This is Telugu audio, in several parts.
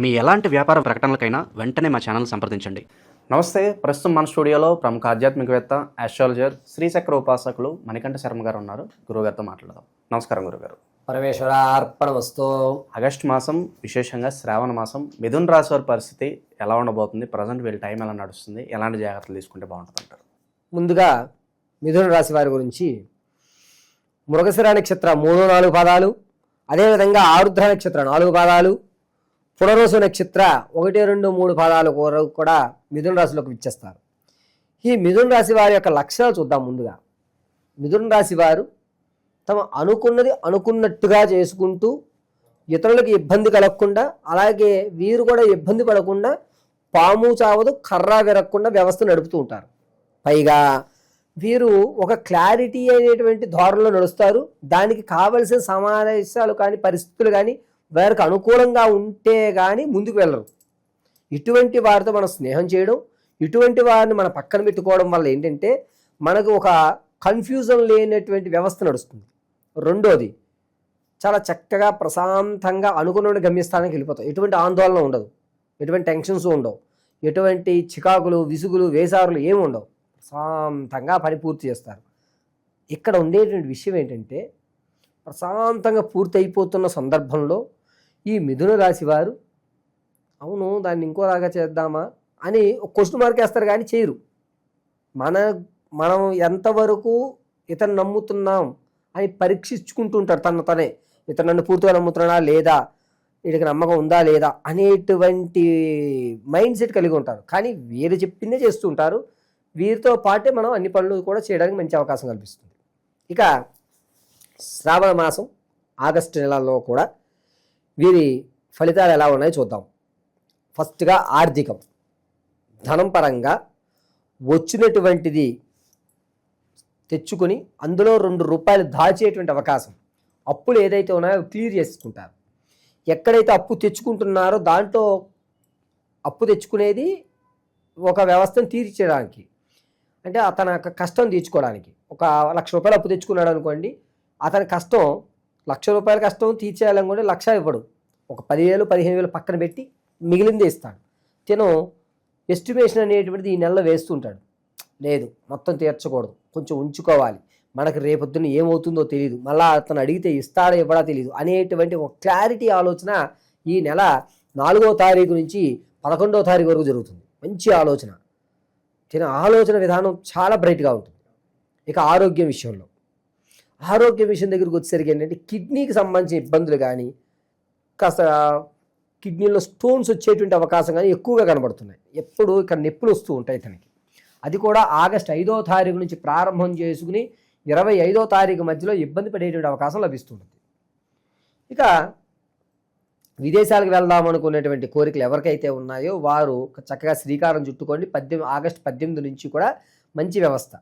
మీ ఎలాంటి వ్యాపార ప్రకటనలకైనా వెంటనే మా ఛానల్ సంప్రదించండి. నమస్తే ప్రస్తుతం మన స్టూడియోలో ప్రముఖ ఆధ్యాత్మికవేత్త ఆస్ట్రాలజర్ శ్రీచక్ర ఉపాసకులు మణికంఠ శర్మ గారు ఉన్నారు. గురుగారితో మాట్లాడదాం. నమస్కారం గురుగారు పరమేశ్వరార్పణ వస్తు ఆగస్ట్ మాసం విశేషంగా శ్రావణ మాసం మిథున్ రాశి వారి పరిస్థితి ఎలా ఉండబోతుంది? ప్రజెంట్ వీళ్ళ టైం ఎలా నడుస్తుంది? ఎలాంటి జాగ్రత్తలు తీసుకుంటే బాగుంటుంది అంటారు ముందుగా మిథున రాశి వారి గురించి మృగశిర నక్షత్ర మూడు నాలుగు పాదాలు అదేవిధంగా ఆరుద్ర నక్షత్ర నాలుగు పాదాలు పునరోసు నక్షత్ర ఒకటి రెండు మూడు పాదాలు వరకు కూడా మిథున రాశిలోకి విచ్చేస్తారు. ఈ మిథున రాశి వారి యొక్క లక్షణాలు చూద్దాం ముందుగా. మిథున రాశి వారు తమ అనుకున్నది అనుకున్నట్టుగా చేసుకుంటూ ఇతరులకు ఇబ్బంది కలగకుండా అలాగే వీరు కూడా ఇబ్బంది పడకుండా పాము చావదు కర్ర విరగకుండా వ్యవస్థ నడుపుతూ ఉంటారు. పైగా వీరు ఒక క్లారిటీ అనేటువంటి ధోరణిలో నడుస్తారు. దానికి కావలసిన సమావేశాలు కానీ పరిస్థితులు కానీ వారికి అనుకూలంగా ఉంటే కానీ ముందుకు వెళ్ళరు. ఇటువంటి వారితో మనం స్నేహం చేయడం ఇటువంటి వారిని మన పక్కన పెట్టుకోవడం వల్ల ఏంటంటే మనకు ఒక కన్ఫ్యూజన్ లేనటువంటి వ్యవస్థ నడుస్తుంది. రెండోది చాలా చక్కగా ప్రశాంతంగా అనుకున్న గమ్యస్థానానికి వెళ్ళిపోతాం. ఎటువంటి ఆందోళన ఉండదు. ఎటువంటి టెన్షన్స్ ఉండవు. ఎటువంటి చికాకులు విసుగులు వేసారులు ఏమి ఉండవు. ప్రశాంతంగా పని పూర్తి చేస్తారు. ఇక్కడ ఉండేటువంటి విషయం ఏంటంటే ప్రశాంతంగా పూర్తి అయిపోతున్న సందర్భంలో ఈ మిథున రాశి వారు అవును దాన్ని ఇంకోలాగా చేద్దామా అని ఒక క్వశ్చన్ మార్క్ వేస్తారు కానీ చేయరు. మన మనం ఎంతవరకు ఇతను నమ్ముతున్నాం అని పరీక్షించుకుంటూ ఉంటారు తన తనే. ఇతను నన్ను పూర్తిగా నమ్ముతున్నాడా లేదా? వీడికి నమ్మకం ఉందా లేదా? అనేటువంటి మైండ్ సెట్ కలిగి ఉంటారు. కానీ వీరు చెప్పిందే చేస్తూ ఉంటారు వీరితో పాటే మనం అన్ని పనులు కూడా చేయడానికి మంచి అవకాశం కల్పిస్తుంది. ఇక శ్రావణ మాసం ఆగస్టు నెలలో కూడా వీరి ఫలితాలు ఎలా ఉన్నాయో చూద్దాం. ఫస్ట్గా ఆర్థికం. ధనం పరంగా వచ్చినటువంటిది తెచ్చుకొని అందులో రెండు రూపాయలు దాచేటువంటి అవకాశం. అప్పులు ఏదైతే ఉన్నాయో క్లియర్ చేసుకుంటారు. ఎక్కడైతే అప్పు తెచ్చుకుంటున్నారో దాంట్లో అప్పు తెచ్చుకునేది ఒక వ్యవస్థను తీర్చడానికి అంటే అతని యొక్క కష్టం తీర్చుకోవడానికి. ఒక లక్ష రూపాయలు అప్పు తెచ్చుకున్నాడు అనుకోండి అతని కష్టం లక్ష రూపాయల కష్టం తీర్చేయాలనుకుంటే లక్ష ఇవ్వడు. ఒక పదివేలు పదిహేను వేలు పక్కన పెట్టి మిగిలింది ఇస్తాడు. తిను ఎస్టిమేషన్ అనేటువంటిది ఈ నెలలో వేస్తుంటాడు. లేదు మొత్తం తీర్చకూడదు. కొంచెం ఉంచుకోవాలి. మనకు రేపొద్దున ఏమవుతుందో తెలియదు మళ్ళీ అతను అడిగితే ఇస్తాడో ఇవ్వడా తెలియదు అనేటువంటి ఒక క్లారిటీ ఆలోచన ఈ నెల నాలుగో తారీఖు నుంచి పదకొండో తారీఖు వరకు జరుగుతుంది. మంచి ఆలోచన. తిన ఆలోచన విధానం చాలా బ్రైట్గా ఉంటుంది. ఇక ఆరోగ్యం విషయంలో. ఆరోగ్య విషయం దగ్గరికి వచ్చేసరికి ఏంటంటే కిడ్నీకి సంబంధించిన ఇబ్బందులు కానీ కాస్త కిడ్నీలో స్టోన్స్ వచ్చేటువంటి అవకాశం కానీ ఎక్కువగా కనబడుతున్నాయి. ఎప్పుడు ఇక్కడ నొప్పులు వస్తూ ఉంటాయి తనకి అది కూడా ఆగస్ట్ ఐదో తారీఖు నుంచి ప్రారంభం చేసుకుని ఇరవై ఐదో తారీఖు మధ్యలో ఇబ్బంది పడేటువంటి అవకాశం లభిస్తుంటుంది. ఇక విదేశాలకు వెళ్దాం అనుకునేటువంటి కోరికలు ఎవరికైతే ఉన్నాయో వారు చక్కగా శ్రీకారం చుట్టుకోండి. పద్దెనిమిది ఆగస్ట్ పద్దెనిమిది నుంచి కూడా మంచి వ్యవస్థ.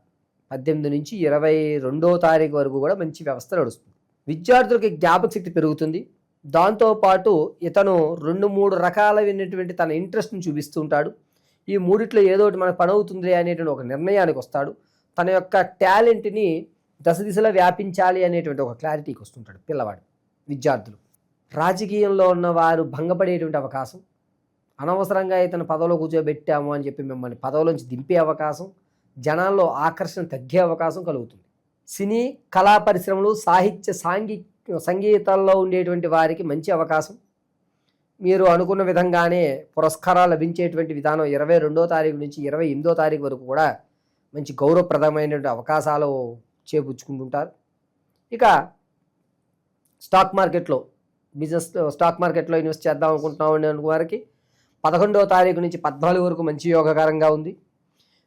పద్దెనిమిది నుంచి ఇరవై రెండో తారీఖు వరకు కూడా మంచి వ్యవస్థ నడుస్తుంది. విద్యార్థులకి జ్ఞాపక శక్తి పెరుగుతుంది. దాంతోపాటు ఇతను రెండు మూడు రకాలైనటువంటి తన ఇంట్రెస్ట్ని చూపిస్తూ ఉంటాడు. ఈ మూడిట్లో ఏదో ఒకటి మనకు పని అవుతుంది అనేటువంటి ఒక నిర్ణయానికి వస్తాడు. తన యొక్క టాలెంట్ని దశ దిశలో వ్యాపించాలి అనేటువంటి ఒక క్లారిటీకి వస్తుంటాడు పిల్లవాడు విద్యార్థులు. రాజకీయంలో ఉన్న వారు భంగపడేటువంటి అవకాశం. అనవసరంగా ఇతను పదవిలో కూర్చోబెట్టాము అని చెప్పి మిమ్మల్ని పదవిలోంచి దింపే అవకాశం. జనాల్లో ఆకర్షణ తగ్గే అవకాశం కలుగుతుంది. సినీ కళా పరిశ్రమలు సాహిత్య సాంఘి సంగీతాల్లో ఉండేటువంటి వారికి మంచి అవకాశం. మీరు అనుకున్న విధంగానే పురస్కారాలు లభించేటువంటి విధానం ఇరవై రెండో తారీఖు నుంచి ఇరవై ఎనిమిదో తారీఖు వరకు కూడా మంచి గౌరవప్రదమైనటువంటి అవకాశాలు చేపుచ్చుకుంటుంటారు. ఇక స్టాక్ మార్కెట్లో బిజినెస్ స్టాక్ మార్కెట్లో ఇన్వెస్ట్ చేద్దాం అనుకుంటున్నాం అనే వారికి పదకొండవ తారీఖు నుంచి పద్నాలుగు వరకు మంచి యోగకరంగా ఉంది.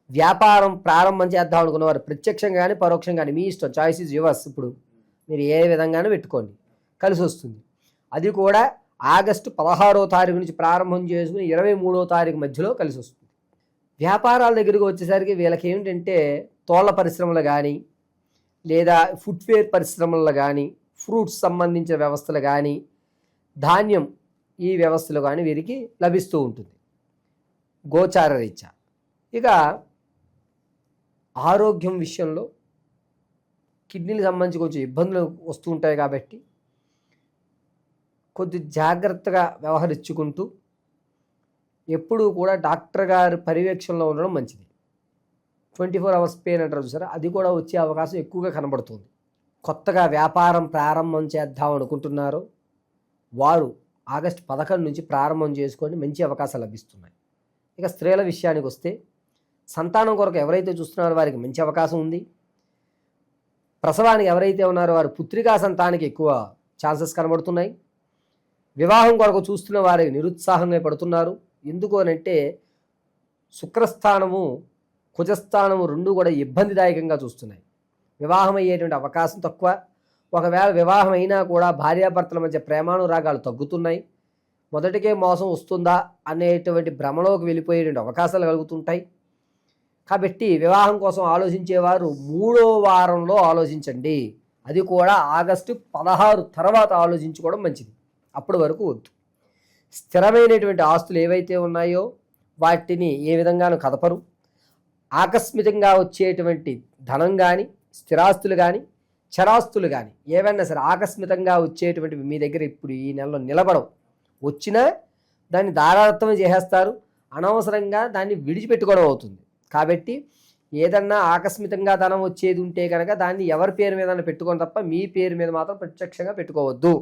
వ్యాపారం ప్రారంభం చేద్దాం అనుకున్నవారు ప్రత్యక్షంగా కానీ పరోక్షంగా కానీ మీ ఇష్టం. చాయిస్ ఇస్ యువర్స్ ఇప్పుడు మీరు ఏ విధంగానూ పెట్టుకోండి. కలిసి వస్తుంది. అది కూడా ఆగస్టు పదహారో తారీఖు నుంచి ప్రారంభం చేసుకుని ఇరవై మూడో తారీఖు మధ్యలో కలిసి వస్తుంది. వ్యాపారాల దగ్గరికి వచ్చేసరికి వీళ్ళకి ఏమిటంటే తోళ్ళ పరిశ్రమలు కానీ లేదా ఫుట్వేర్ పరిశ్రమల్లో కానీ ఫ్రూట్స్ సంబంధించిన వ్యవస్థలు కానీ ధాన్యం ఈ వ్యవస్థలు కానీ వీరికి లభిస్తూ ఉంటుంది. గోచార రీత్యా. ఇక ఆరోగ్యం విషయంలో కిడ్నీలకు సంబంధించి కొంచెం ఇబ్బందులు వస్తూ ఉంటాయి కాబట్టి కొద్ది జాగ్రత్తగా వ్యవహరించుకుంటూ ఎప్పుడూ కూడా డాక్టర్ గారి పర్యవేక్షణలో ఉండడం మంచిది. ట్వంటీ ఫోర్ అవర్స్ పెయిన్ అంటారు చూసారా? అది కూడా వచ్చే అవకాశం ఎక్కువగా కనబడుతుంది. కొత్తగా వ్యాపారం ప్రారంభం చేద్దాం అనుకుంటున్నారు. వారు ఆగస్ట్ పదకొండు నుంచి ప్రారంభం చేసుకొని మంచి అవకాశాలు లభిస్తున్నాయి. ఇక స్త్రీల విషయానికి వస్తే సంతానం కొరకు ఎవరైతే చూస్తున్నారో వారికి మంచి అవకాశం ఉంది. ప్రసవానికి ఎవరైతే ఉన్నారో వారు పుత్రికా సంతానానికి ఎక్కువ ఛాన్సెస్ కనబడుతున్నాయి. వివాహం కొరకు చూస్తున్న వారికి నిరుత్సాహంగా పడుతున్నారు. ఎందుకు అనంటే శుక్రస్థానము కుజస్థానము రెండు కూడా ఇబ్బందిదాయకంగా చూస్తున్నాయి. వివాహం అయ్యేటువంటి అవకాశం తక్కువ. ఒకవేళ వివాహం అయినా కూడా భార్యాభర్తల మధ్య ప్రేమానురాగాలు తగ్గుతున్నాయి. మొదటికే మోసం వస్తుందా అనేటువంటి భ్రమలోకి వెళ్ళిపోయేటువంటి అవకాశాలు కలుగుతుంటాయి. కాబట్టి వివాహం కోసం ఆలోచించేవారు మూడో వారంలో ఆలోచించండి. అది కూడా ఆగస్టు పదహారు తర్వాత ఆలోచించుకోవడం మంచిది. అప్పటి వరకు వద్దు. స్థిరమైనటువంటి ఆస్తులు ఏవైతే ఉన్నాయో వాటిని ఏ విధంగానూ కదపరు. ఆకస్మికంగా వచ్చేటువంటి ధనం కానీ స్థిరాస్తులు కానీ చరాస్తులు కానీ ఏవైనా సరే ఆకస్మికంగా వచ్చేటువంటివి మీ దగ్గర ఇప్పుడు ఈ నెలలో నిలబడవు. వచ్చినా దాన్ని దారాదత్తం చేసేస్తారు. అనవసరంగా దాన్ని విడిచిపెట్టుకోవడం అవుతుంది. కాబట్టి ఏదన్నా ఆకస్మికంగా ధనం వచ్చేది ఉంటే కనుక దాన్ని ఎవరి పేరు మీద పెట్టుకోని తప్ప మీ పేరు మీద మాత్రం ప్రత్యక్షంగా పెట్టుకోవద్దు.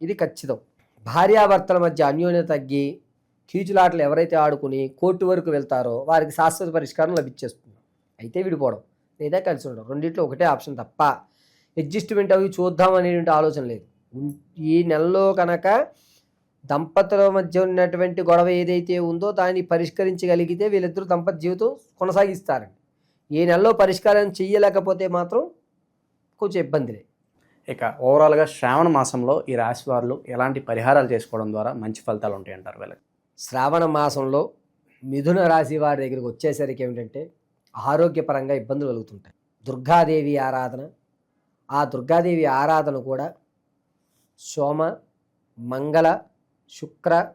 ఇది ఖచ్చితం. భార్యాభర్తల మధ్య అన్యోన్యత తగ్గి కీచులాటలు ఎవరైతే ఆడుకుని కోర్టు వరకు వెళ్తారో వారికి శాశ్వత పరిష్కారం లభించేస్తుంది. అయితే విడిపోవడం. లేదా కలిసి ఉండడం. రెండింటిలో ఒకటే ఆప్షన్ తప్ప. అడ్జస్ట్మెంట్ అవి చూద్దాం అనేటువంటి ఆలోచన లేదు. ఈ నెలలో కనుక దంపతుల మధ్య ఉన్నటువంటి గొడవ ఏదైతే ఉందో దాన్ని పరిష్కరించగలిగితే వీళ్ళిద్దరూ దంపతి జీవితం కొనసాగిస్తారండి. ఈ నెలలో పరిష్కారం చెయ్యలేకపోతే మాత్రం కొంచెం ఇబ్బందిలే ఇక ఓవరాల్గా శ్రావణ మాసంలో ఈ రాశి వారు ఎలాంటి పరిహారాలు చేసుకోవడం ద్వారా మంచి ఫలితాలు ఉంటాయి అంటారు వీళ్ళకి? శ్రావణ మాసంలో మిథున రాశి వారి దగ్గరికి వచ్చేసరికి ఏమిటంటే ఆరోగ్యపరంగా ఇబ్బందులు కలుగుతుంటాయి. దుర్గాదేవి ఆరాధన ఆ దుర్గాదేవి ఆరాధన కూడా సోమ మంగళ శుక్ర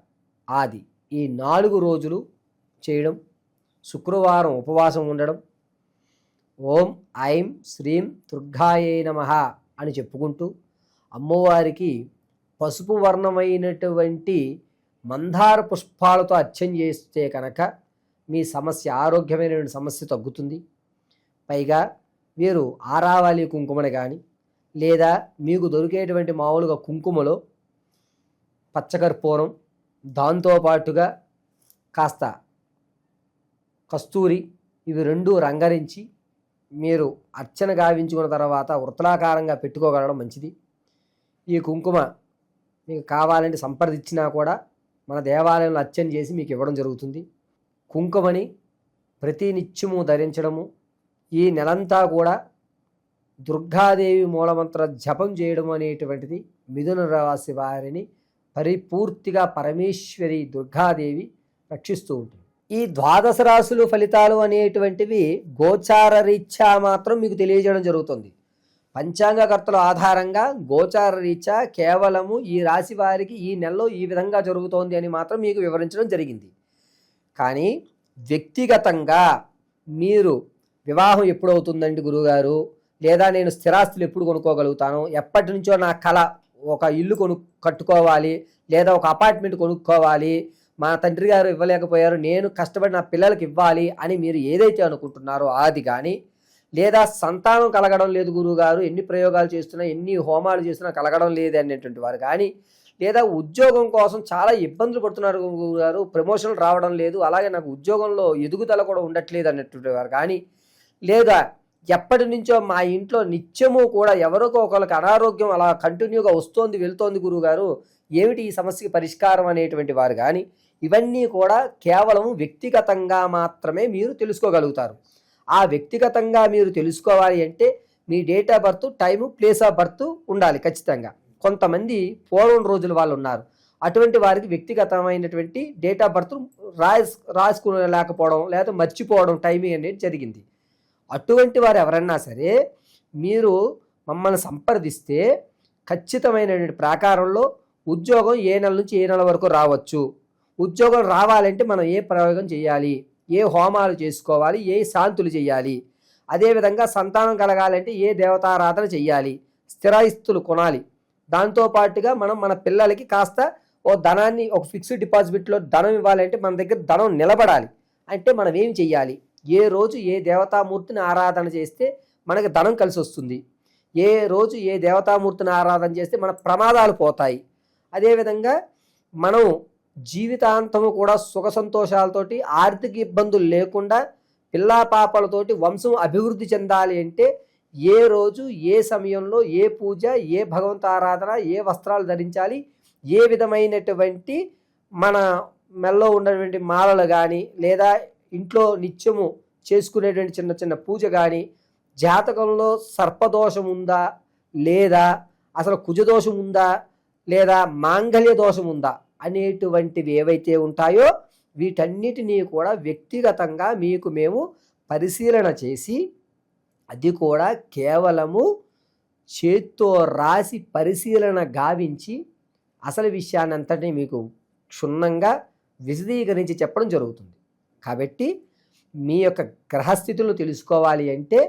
ఆది ఈ నాలుగు రోజులు చేయడం శుక్రవారం ఉపవాసం ఉండడం ఓం ఐం శ్రీం దుర్గాయే నమ అని చెప్పుకుంటూ అమ్మవారికి పసుపు వర్ణమైనటువంటి మందార పుష్పాలతో అర్చన చేస్తే కనుక మీ సమస్య ఆరోగ్యమైనటువంటి సమస్య తగ్గుతుంది. పైగా మీరు ఆరావాలి కుంకుమని కానీ లేదా మీకు దొరికేటువంటి మామూలుగా కుంకుమలో పచ్చకర్పూరం దాంతోపాటుగా కాస్త కస్తూరి ఇవి రెండు రంగరించి మీరు అర్చన గావించుకున్న తర్వాత వృత్తలాకారంగా పెట్టుకోగలడం మంచిది. ఈ కుంకుమ మీకు కావాలంటే సంప్రదించినా కూడా మన దేవాలయంలో అర్చన చేసి మీకు ఇవ్వడం జరుగుతుంది. కుంకుమని ప్రతి నిత్యము ధరించడము ఈ నెలంతా కూడా దుర్గాదేవి మూలమంత్ర జపం చేయడం అనేటువంటిది మిథున రాశి వారిని పరిపూర్తిగా పరమేశ్వరి దుర్గాదేవి రక్షిస్తూ ఉంటుంది. ఈ ద్వాదశ రాశులు ఫలితాలు అనేటువంటివి గోచార రీత్యా మాత్రం మీకు తెలియజేయడం జరుగుతుంది. పంచాంగకర్తల ఆధారంగా గోచార రీత్యా కేవలము ఈ రాశి వారికి ఈ నెలలో ఈ విధంగా జరుగుతోంది అని మాత్రం మీకు వివరించడం జరిగింది. కానీ వ్యక్తిగతంగా మీరు వివాహం ఎప్పుడవుతుందండి గురువుగారు లేదా నేను స్థిరాస్తులు ఎప్పుడు కొనుక్కోగలుగుతాను? ఎప్పటి నుంచో నా కళ ఒక ఇల్లు కొను కట్టుకోవాలి లేదా ఒక అపార్ట్మెంట్ కొనుక్కోవాలి. మా తండ్రి గారు ఇవ్వలేకపోయారు నేను కష్టపడి నా పిల్లలకి ఇవ్వాలి అని మీరు ఏదైతే అనుకుంటున్నారో అది కానీ లేదా సంతానం కలగడం లేదు గురువుగారు ఎన్ని ప్రయోగాలు చేస్తున్నా ఎన్ని హోమాలు చేస్తున్నా కలగడం లేదు అనేటువంటి వారు కానీ లేదా ఉద్యోగం కోసం చాలా ఇబ్బందులు పడుతున్నారు గురువుగారు ప్రమోషన్లు రావడం లేదు అలాగే నాకు ఉద్యోగంలో ఎదుగుదల కూడా ఉండట్లేదు అన్నటువంటి వారు కానీ లేదా ఎప్పటి నుంచో మా ఇంట్లో నిత్యము కూడా ఎవరికో ఒకరికి అనారోగ్యం అలా కంటిన్యూగా వస్తోంది వెళ్తోంది గురువుగారు. ఏమిటి ఈ సమస్యకి పరిష్కారం అనేటువంటి వారు కానీ ఇవన్నీ కూడా కేవలం వ్యక్తిగతంగా మాత్రమే మీరు తెలుసుకోగలుగుతారు. ఆ వ్యక్తిగతంగా మీరు తెలుసుకోవాలి అంటే మీ date of birth time place of birth ఉండాలి ఖచ్చితంగా. కొంతమంది పూర్వం రోజుల వాళ్ళు ఉన్నారు. అటువంటి వారికి వ్యక్తిగతమైనటువంటి డేట్ ఆఫ్ బర్త్ రాస్ రాసుకునేలేకపోవడం లేదా మర్చిపోవడం టైమింగ్ అనేది జరిగింది. అటువంటి వారు ఎవరన్నా సరే మీరు మమ్మల్ని సంప్రదిస్తే ఖచ్చితమైనటువంటి ప్రాకారంలో ఉద్యోగం ఏ నెల నుంచి ఏ నెల వరకు రావచ్చు. ఉద్యోగం రావాలంటే మనం ఏ ప్రయోగం చేయాలి? ఏ హోమాలు చేసుకోవాలి? ఏ శాంతులు చేయాలి? అదేవిధంగా సంతానం కలగాలంటే ఏ దేవతారాధన చేయాలి? స్థిరాస్తులు కొనాలి. దాంతోపాటుగా మనం మన పిల్లలకి కాస్త ఓ ధనాన్ని ఒక ఫిక్స్డ్ డిపాజిట్లో ధనం ఇవ్వాలంటే మన దగ్గర ధనం నిలబడాలి. అంటే మనం ఏం చెయ్యాలి ఏ రోజు ఏ దేవతామూర్తిని ఆరాధన చేస్తే మనకి ధనం కలిసి వస్తుంది. ఏ రోజు ఏ దేవతామూర్తిని ఆరాధన చేస్తే మన ప్రమాదాలు పోతాయి. అదేవిధంగా మనం జీవితాంతము కూడా సుఖ సంతోషాలతోటి ఆర్థిక ఇబ్బందులు లేకుండా పిల్లా పాపలతోటి వంశం అభివృద్ధి చెందాలి అంటే ఏ రోజు ఏ సమయంలో ఏ పూజ ఏ భగవంత ఆరాధన ఏ వస్త్రాలు ధరించాలి ఏ విధమైనటువంటి మన మెల్లో ఉన్నటువంటి మాలలు కానీ లేదా ఇంట్లో నిత్యము చేసుకునేటువంటి చిన్న చిన్న పూజ కానీ జాతకంలో సర్పదోషం ఉందా లేదా అసలు కుజదోషం ఉందా లేదా మాంగళ్య దోషం ఉందా అనేటువంటివి ఏవైతే ఉంటాయో వీటన్నిటినీ కూడా వ్యక్తిగతంగా మీకు మేము పరిశీలన చేసి అది కూడా కేవలము చేత్తో రాసి పరిశీలన గావించి అసలు విషయాన్నంతటినీ మీకు క్షుణ్ణంగా విశదీకరించి చెప్పడం జరుగుతుంది. కాబట్టి మీ యొక్క గ్రహస్థితులు తెలుసుకోవాలి అంటే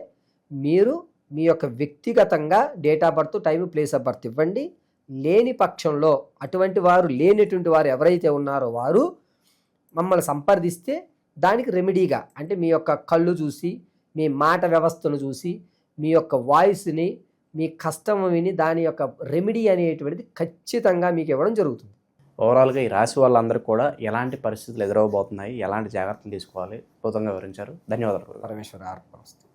మీరు మీ యొక్క వ్యక్తిగతంగా date of birth time place of birth ఇవ్వండి. లేని పక్షంలో అటువంటి వారు లేనటువంటి వారు ఎవరైతే ఉన్నారో వారు మమ్మల్ని సంప్రదిస్తే దానికి రెమెడీగా అంటే మీ యొక్క కళ్ళు చూసి మీ మాట వ్యవస్థను చూసి మీ యొక్క వాయిస్ని మీ కష్టం విని దాని యొక్క రెమెడీ అనేటువంటిది ఖచ్చితంగా మీకు ఇవ్వడం జరుగుతుంది. ఓవరాల్గా ఈ రాశి వాళ్ళందరికీ కూడా ఎలాంటి పరిస్థితులు ఎదురవబోతున్నాయి? ఎలాంటి జాగ్రత్తలు తీసుకోవాలి? అద్భుతంగా వివరించారు. ధన్యవాదాలు. పరమేశ్వర అర్పణస్తు